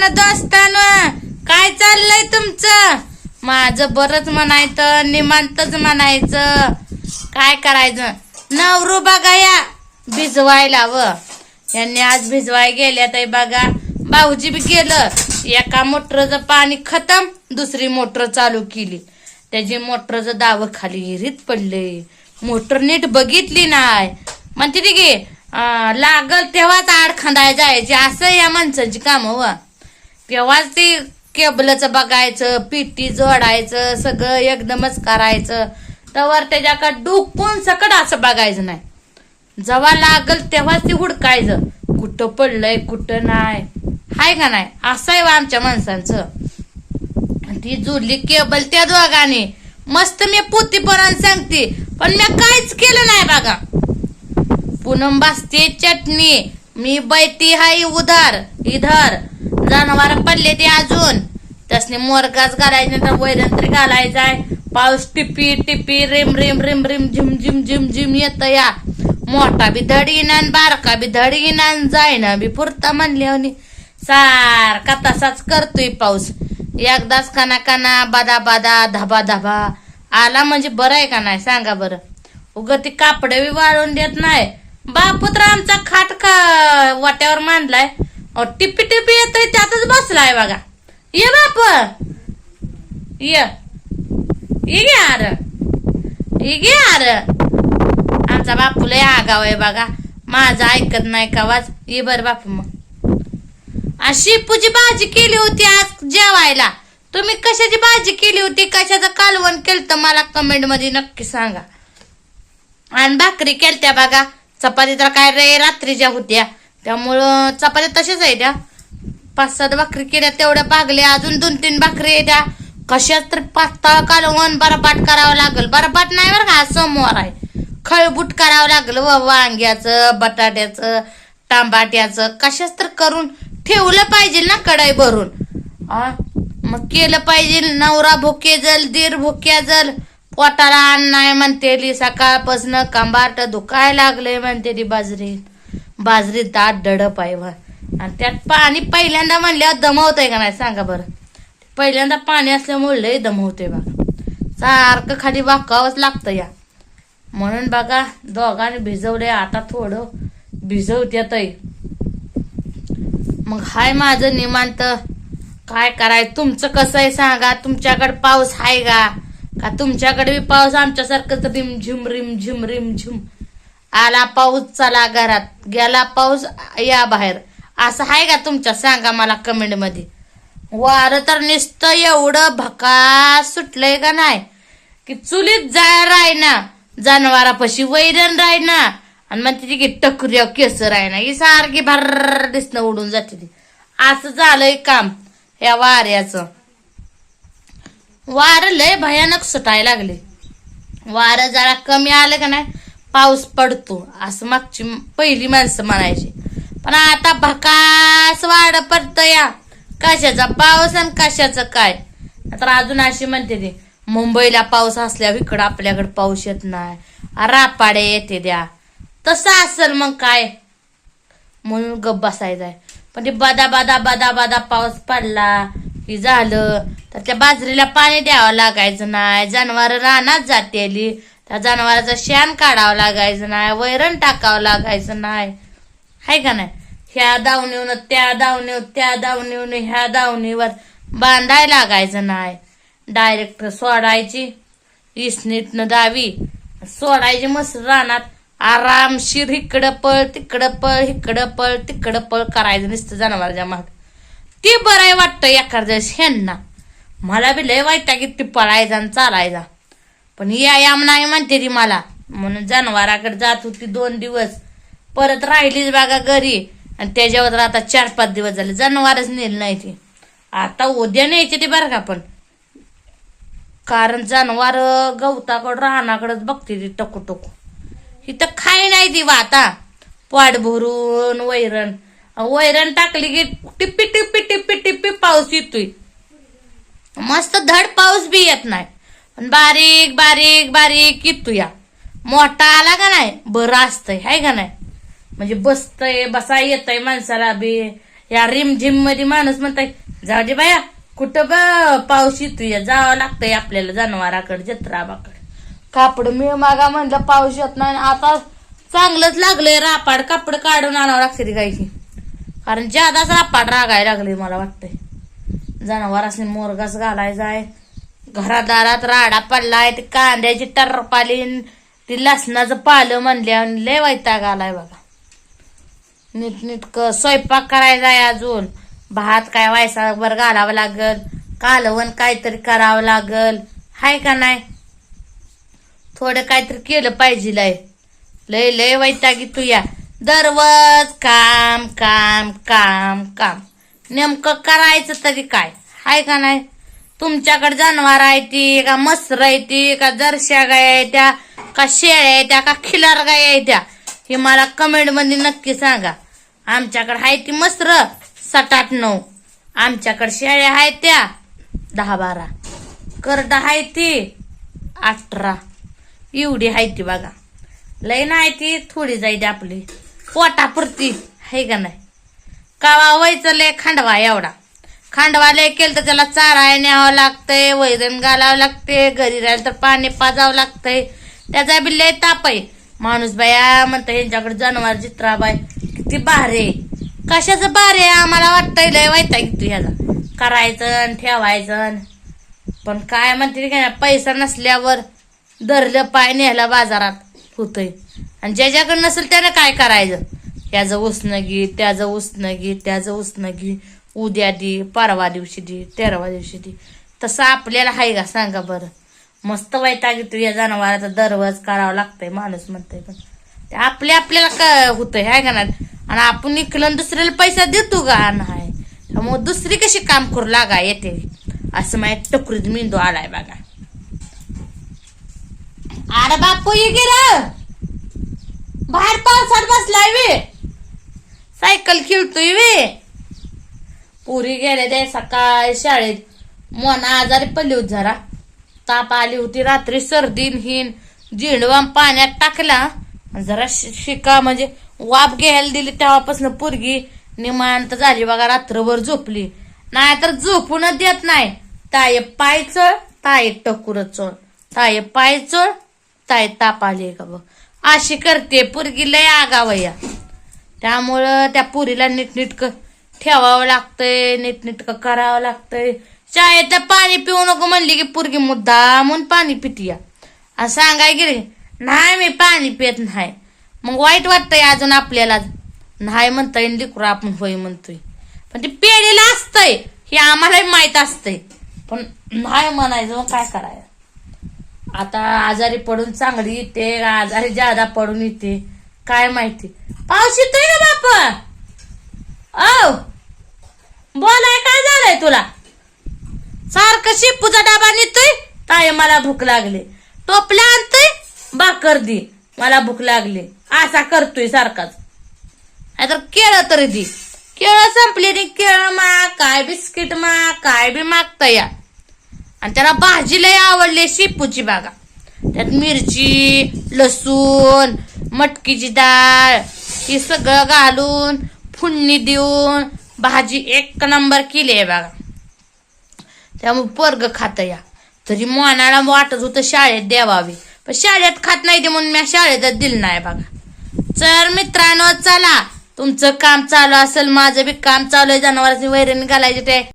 ना दोस्तान काय चाललंय तुमचं? माझं बरंच म्हणायचं निमांतच म्हणायचं. काय करायचं? नवरू बघा या भिजवायला व. यांनी आज भिजवाय गेल्या तर बघा. भाऊजी बी गेलं. एका मोटरचं पाणी खतम दुसरी मोटर चालू केली. त्याची मोटरचं दावं खाली हिरीत पडले. मोटर नीट बघितली नाही. म्हणते ती की लागल तेव्हाच आड खांदाय जायची. असं या माणसांची कामं व. तेव्हाच ते केबलचं बघायचं पिटी जोडायचं सगळं एकदमच करायचं. तवर त्याच्याकडे डुकून सकट असं बघायचं नाही. जेव्हा लागल तेव्हाच ते हुडकायचं. कुठं पडलंय कुठं नाही. हाय का नाही? असं आहे बा आमच्या माणसांचं. ती जुडली केबल त्या दोघाने. मस्त मी पोतीपर्यंत सांगते पण मी काहीच केलं नाही बघा. पूनम बसते चटणी. मी बैती हाय उधार. इधर. जनावर पडले ते अजून. तसने मोरगाच घालायचे तर वैरण तरी घालायचाय पाऊस टिपी टिपी रिम रिम रिम रिम झिम झिम झिम झिम येत या. मोठा बी धडीना आणि बारका बी धडीना आणि जायना बी पुरता म्हणले सारखा तसाच करतोय पाऊस. एकदाच काना काना बादा बादा धाबा धाबा. आला म्हणजे बरं आहे का नाही? सांगा बरं. उग ती कापड बी वाळून देत नाही. बापुत्र आमचा खाट का वाट्यावर मांडलाय? टिपी टिपी येतोय त्यातच बसलाय बघा. ये बाप. ये. ये आर. ये आर. आमचा बापू लय आगाव आहे बघा. माझा ऐकत नाही का वाज ये बर बापू मग. अशी शेपूची भाजी केली होती आज जेवायला. तुम्ही कशाची भाजी केली होती? कशाचं कालवण केलं तर मला कमेंटमध्ये नक्की सांगा. आणि भाकरी केलत्या बघा. चपाती तर काय रे रात्रीच्या होत्या. त्यामुळं चपात्या तशाच आहे त्या. पाच सात भाकरी केल्या तेवढ्या भागल्या. अजून दोन तीन भाकरी आहे त्या. कशाच तर पातळ कालवण बरपाट करावं लागल. बरपाट नाही बरं का समोर आहे. खळबुट करावं लागल व वांग्याचं बटाट्याचं टांबाट्याचं कशाच तर करून ठेवलं पाहिजे ना कडाई भरून. मग केलं पाहिजे. नवरा भुके जल दीर भुक्या जल. पोटाला अन्न नाही म्हणते ली सकाळपासून कंबाट दुखाय लागले म्हणते ती बाजरी बाजरी दाट दडप आहे बा. आणि त्यात पाणी पहिल्यांदा म्हणल्यावर दमवतंय का नाही सांगा बरं. पहिल्यांदा पाणी असल्यामुळे लय दमवते बघा. सारखं खाली वाकावंच लागतं या. म्हणून बघा दोघांनी भिजवले आता थोडं भिजवत्यातही मग हाय माझं निमांत काय कराय तुमचं कसं आहे सांगा? तुमच्याकडे पाऊस आहे का? का तुमच्याकडे बी पाऊस आमच्यासारखं रिम झिम रिम झिम रिम झिम आला पाऊस चला घरात. गेला पाऊस या बाहेर. असं आहे का तुमच्या? सांगा मला कमेंटमध्ये. वारं तर नुसतं एवढं भका सुटलंय का नाही? की चुलीत जाय रायना जनावरापाशी वैरण रायना. आणि मग तिथे की टकऱ्या केस रायना. ही सारखी भर दिसणं उडून जाते ती. असं झालंय काम या वाऱ्याचं. वारं लय भयानक सुटायला लागले. वारं जरा कमी आलं का नाही? पाऊस पडतो असं मागची पहिली माणसं म्हणायची. पण आता भकास वाढ पडतं या. कशाचा पाऊस आणि कशाचं काय? तर अजून अशी म्हणते ते मुंबईला पाऊस असल्यावर इकडं आपल्याकडे पाऊस येत नाही. रापाडे येते द्या. तसं असेल मग काय? म्हणून गप बसायचा पण ते बदा बदा बदा बदा पाऊस पडला की झालं तर त्या बाजरीला पाणी द्यावं लागायचं नाही. जनावर रानात जातेली. त्या जनावराचं शेण काढावं लागायचं नाही वैरण टाकावं लागायचं नाही. हाय का नाही? ह्या दावणीवर त्या दावणीवर त्या दावणीवर ह्या दावणीवर बांधाय लागायचं नाही. डायरेक्ट सोडायची इसनीटनं दावी. सोडायची मस्त रानात आरामशीर इकडं पळ तिकडं पळ इकडं पळ तिकडं पळ करायचं नुसतं जनावरच्या माग. ती बरं वाटतं एखाद्या दिवस ह्यांना मला बी लय वाईट की ती पळायचा आणि चालायचा. पण यायाम नाही म्हणते ती मला. म्हणून जनावराकडे जात होती दोन दिवस. परत राहिलीच बघा घरी. आणि त्याच्यावर आता चार पाच दिवस झाले. जनावरच नेलं नाही ती. आता उद्या न्यायची ती बरं का पण. कारण जनावर गवताकडं राहण्याकडंच बघते ती टकू टकू. इथं खाय नाही ती आता पाट भरून वैरण. वैरण टाकली की टिप्पी टिप्पी टिप्पी टिप्पी पाऊस येतोय. मस्त धड पाऊस बी येत नाही. पण बारीक बारीक बारीक कितूया. मोठा आला का नाही? बरं असतंय. हाय का नाही? म्हणजे बसतय बसा येतय माणसाला बी. या रिमझिममध्ये माणूस म्हणताय जाऊ दे बाया कुठं ब पाऊस येतोय. जावं लागतंय आपल्याला जनावराकडे जत्राबाकडे. कापड मी मागा म्हणलं पाऊस येत नाही. आता चांगलंच लागलंय. रापाड कापड काढून आणावं लागते ती गायची कारण ज्यादाच रापाड रागायला लागले मला वाटतंय. जनावरांनी मोरगाच घालायचा आहे. घरादारात राडा पडलाय ते कांद्याची टरपाली ती लसणाचं पालं म्हणल्या लय वैताग आलाय बघा. नीट नीटक स्वयंपाक करायचा आहे अजून. भात काय वायसाभर घालावं लागल कालवण काहीतरी करावं लागल. हाय का नाही? थोडं काहीतरी केलं पाहिजे लय. लय लय वैतागी तू या. दररोज काम काम काम काम. नेमकं करायचं तरी काय? हाय का नाही? तुमच्याकडे जनावर आहे ती का मसर आहे ती का जर्श्या गाय आहे त्या का शेळ्या आहे त्या का खिलार गाय आहे त्या हे मला कमेंटमध्ये नक्की सांगा. आमच्याकडे आहे ती मसर सात आठ नऊ. आमच्याकडे शेळ्या आहेत त्या दहा बारा. करड आहे ती अठरा. एवढी आहे ती बघा. लय नाही ती थोडी जाईल आपली. पोटापुरती आहे का नाही? कावा व्हायचं लय खांडवा एवढा. खांडवा लय केलं तर त्याला चारा न्यावं लागतंय वैरण घालावं लागते घरी राहिलं तर पाणी पाजावं लागतंय. त्याचा बी लय ताप आहे. माणूस बाया म्हणतं यांच्याकडे जनावर जित्राबाय किती भारे कशाचं भारे आम्हाला वाटतंय लय वाईटा तू ह्याचा. करायचं आणि ठेवायचं आणि पण काय म्हणते काय पैसा नसल्यावर धरलं पाय न्यायला बाजारात होतंय. आणि ज्याच्याकडे नसेल त्यानं काय करायचं? याचं उसणं घे त्याचं उसणं घे त्याचं उसणं घे. उद्या दे परवा दिवशी दे तेरावा दिवशी दे. तसं आपल्याला आहे का सांगा बरं. मस्त वैतागी तू या जनावराचा दरवाज करावा लागतंय माणूस म्हणतंय पण. ते आपल्या आपल्याला काय होतंय हाय का नाही? आणि आपण इकलं दुसऱ्याला पैसा देतो का? नाही. मग दुसरी कशी काम करू लागा येते. असं माहीत टकरीत मेंदू आलाय बघा. अरे बापू ये गे बाहेर पावसात बसलाय वे. सायकल खेळतोय वे. पुरी गेले ते सकाळी शाळेत. मन आजारी पडली होती जरा. ताप आली होती रात्री सर्दीन हिन झिंडवा पाण्यात टाकला. जरा शि- शिका म्हणजे वाफ घ्यायला दिली तेव्हापासून पोरगी निमांत झाली बघा रात्रभर झोपली. नाहीतर झोपूनच देत नाही. ताय पाय चळ ताय टकुर चोळ ताय पाय ताय ताप आली का बघ. अशी करते पोरगी लय आगावया. त्यामुळं त्या पुरीला नीटनीटक ठेवावं लागतंय नीटनीटकं करावं लागतंय. शाळेत पाणी पिऊ नको म्हणली की पुरगी मुद्दा म्हणून पाणी पितीया. आणि सांगाय की रे नाही मी पाणी पित नाही. मग वाईट वाटतंय अजून आपल्याला. नाही म्हणता येईल लिकरू आपण होय म्हणतोय. पण ते पेढीला असतंय हे आम्हालाही माहीत असतंय. पण नाही म्हणायचं मग काय करायचं? आता आजारी पडून चांगली येते आजारी जादा पडून येते. काय माहिती? पाऊस येतोय ना बाप? औ! बोलाय काय झालंय तुला? सारखं शिपूचा डबा नेतोय? ताय मला भूक लागली. टोपल्या आणतोय? भाकर दे. मला भूक लागली. असा करतोय सारखाच. नाहीतर केळं तरी दे. केळं संपली नाही केळं मा काय बिस्किट मा काय बी मागता या. आणि त्याला भाजी लय आवडली शेपूची बागा. त्यात मिरची लसूण मटकीची डाळ हे सगळं घालून फुडणी देऊन भाजी एक नंबर केली आहे बघा. त्यामुळे पोरग खात या. तरी मोनाला वाटत होतं शाळेत द्यावावी. पण शाळेत खात नाही ते म्हणून मी शाळेतच दिलं नाही बघा. चल मित्रांनो चला. तुमचं काम चालू असेल माझं बी काम चालू आहे जनावरांची वैरण घालायचे ते.